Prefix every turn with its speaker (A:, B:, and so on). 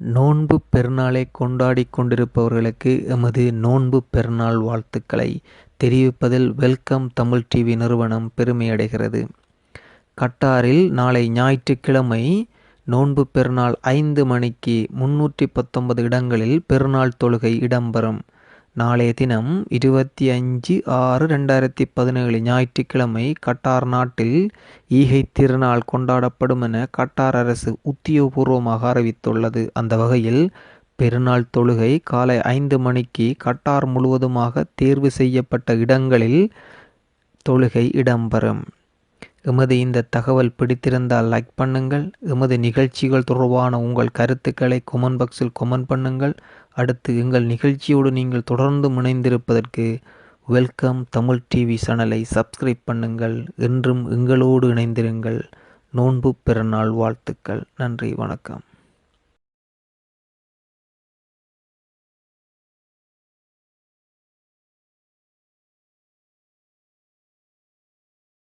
A: நோன்பு பெருநாளை கொண்டாடி கொண்டிருப்பவர்களுக்கு எமது நோன்பு பெருநாள் வாழ்த்துக்களை தெரிவிப்பதில் வெல்கம் தமிழ் டிவி நிறுவனம் பெருமையடைகிறது. கட்டாரில் நாளை ஞாயிற்றுக்கிழமை நோன்பு பெருநாள் ஐந்து மணிக்கு முன்னூற்றி பத்தொன்பது இடங்களில் பெருநாள் தொழுகை இடம்பெறும். நாளைய தினம் இருபத்தி அஞ்சு ஆறு ரெண்டாயிரத்தி பதினேழு ஞாயிற்றுக்கிழமை கட்டார் நாட்டில் ஈகை திருநாள் கொண்டாடப்படும் என கட்டார் அரசு உத்தியோகபூர்வமாக அறிவித்துள்ளது. அந்த வகையில் பெருநாள் தொழுகை காலை ஐந்து மணிக்கு கட்டார் முழுவதுமாக தேர்வு செய்யப்பட்ட இடங்களில் தொழுகை இடம்பெறும். எமது இந்த தகவல் பிடித்திருந்தால் லைக் பண்ணுங்கள். எமது நிகழ்ச்சிகள் தொடர்பான உங்கள் கருத்துக்களை கொமெண்ட் பாக்ஸில் கொமெண்ட் பண்ணுங்கள். அடுத்து எங்கள் நிகழ்ச்சியோடு நீங்கள் தொடர்ந்து இணைந்திருப்பதற்கு வெல்கம் தமிழ் டிவி சேனலை சப்ஸ்கிரைப் பண்ணுங்கள். என்றும் எங்களோடு இணைந்திருங்கள். நோன்பு பிறநாள் வாழ்த்துக்கள். நன்றி வணக்கம்.